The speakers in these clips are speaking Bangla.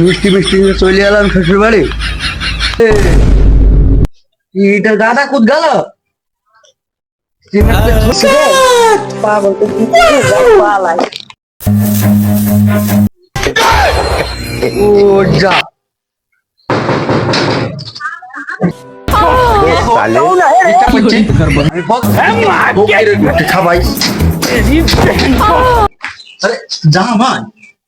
মিষ্টি মিষ্টি নিয়ে চলে এলাম শ্বশুর বাড়ি এটা দাদা কুদ গেল? পাগল তো কি পালাই। ও যা। বক- খাবাই আরে যা ভাই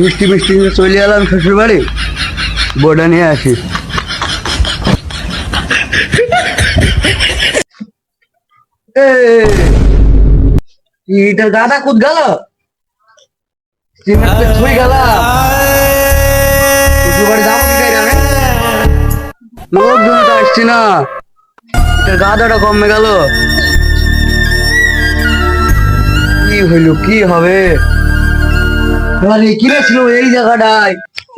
মিষ্টি মিষ্টি নিয়ে চলে এলাম শ্বশুর বাড়ি বোটা নিয়ে আসি। দাদা কুদ গেল? সিমেন্ট থুই গেল শ্বশুর বাড়ি যাব? লোকজন তো আসছি না। এটা গাদাটা কমে গেল। কি হইল, কি হবে? কি রে ছিল এই জায়গাটায়?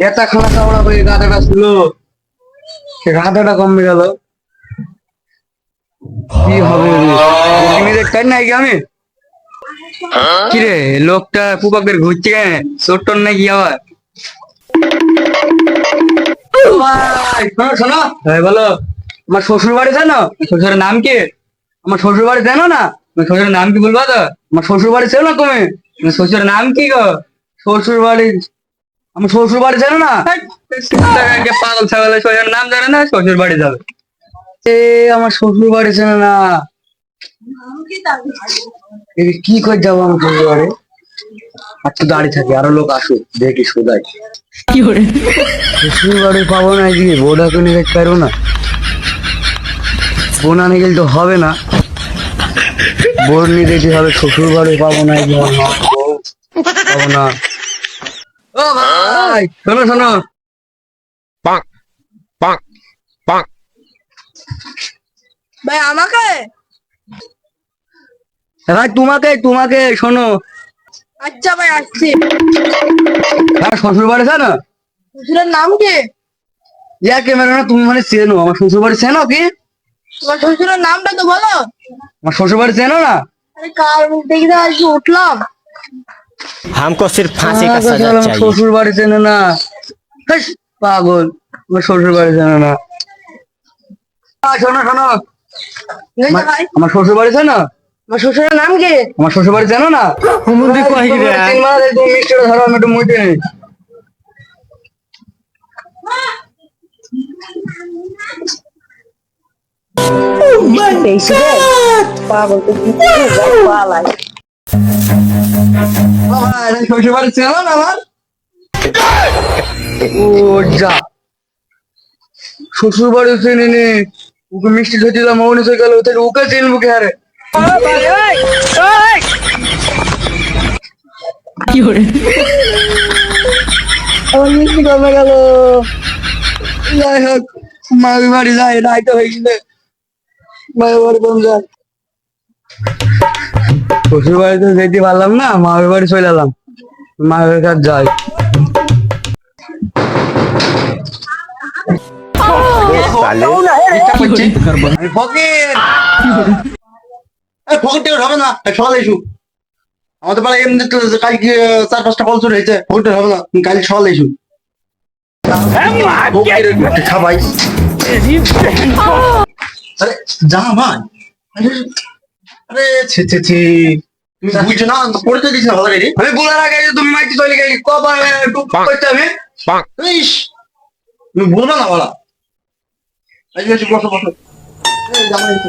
এত খানা চাওড়া করে গাদাটা ছিল। গাদাটা কমে গেল। কি হবে তুমি দেখতেন নাই কি আমি? কি রে, লোকটা কুপাকের ঘুরছে কেন? চোট্টর নাকি আবার? শোনো শোনো। হ্যাঁ বলো। আমার শ্বশুর বাড়ি জানো? শ্বশুরের নাম কি? আমার শ্বশুর বাড়ি জানো না? আমার শ্বশুরের নাম কি বলব তো? আমার শ্বশুর বাড়ি চেনো না তুমি? শ্বশুরের নাম কি গো? শ্বশুর বাড়ি আমার শ্বশুর বাড়ি জানো না? পাগল ছাগল শ্বশুরের নাম জানে না শ্বশুর বাড়ি যাবে। এ আমার শ্বশুর বাড়ি চেনে না। কি করে যাব আমার শ্বশুর বাড়ি? আর তো দাঁড়িয়ে থাকে আরও লোক আসুক দেখি সোদাই শ্বশুর বাড়ি পাবো না এদিকে বোর্ডা কিনে দেখতে পারব না। বোন আনে গেলে তো হবে না। বোর নিয়ে যেতে হবে শ্বশুর বাড়ি পাবো না এদিকে? পাবো না। ও ভাই শোনো শোনো। bonk, bonk, bonk. ভাই আমাকে? ভাই তোমাকে তোমাকে শোনো। আচ্ছা ভাই আসছি। হ্যাঁ, আর শ্বশুর বাড়ি জানো শ্বশুরের নাম কি? ইয়া ক্যামেরা তুমি মানে চেনো। আমার শ্বশুর বাড়ি চেনো কি? তোমার শ্বশুরের নামটা তো বলো। আমার শ্বশুর বাড়ি চেনো না? আরে কার মুখ দেখে আজকে উঠলাম। হামকো সির ফাঁসি হ্যাঁ, কাছে সাজা চাই শ্বশুর বাড়ি চেনো না। পাগল। আমার শ্বশুর বাড়ি চেনো না। শোনো শোনো। আমার শ্বশুর বাড়ি চেনো? আমার শ্বশুরের নাম কি? আমার শ্বশুর বাড়ি জানো না? হুমুন্দি কই রে? তিন মাস এই তুমি মিষ্টিটা ধরো আমি একটু মুইতে নেই শ্বশুর বাড়ি চেনো না। আমার ও যা। শ্বশুর বাড়ি চেনে নি। ওকে মিষ্টি ধরে দিলাম মৌনি হয়ে গেল তাহলে ওকে চিনবো কে হারে আমার মিষ্টি কমে গেল? যাই হোক মামি বাড়ি যাই নাই তো হয়েছিল মামি বাড়ি কোন যায়? শ্বশুর বাড়িতে যেতে পারলাম না মামির বাড়ি চলে এলাম। মামির কাছে যাই। আমি ফকির। ফকির টিকিট হবে না সকালে এসু। আমাদের পাড়ায় এমনি তো কালকে চার পাঁচটা কল চলে হয়েছে ফকির হবে না কাল সকালে এসু। খাবাই আরে যা ভাই। আরে আরে ছে ছে ছে। তুমি বুঝছ না পড়তে দিস না ভালো রে আমি বলার আগে তুমি মাইতি চলে গেলি কবার একটু করতে হবে। ইস তুমি বলবে না বলা বসো বসো। জামাই তো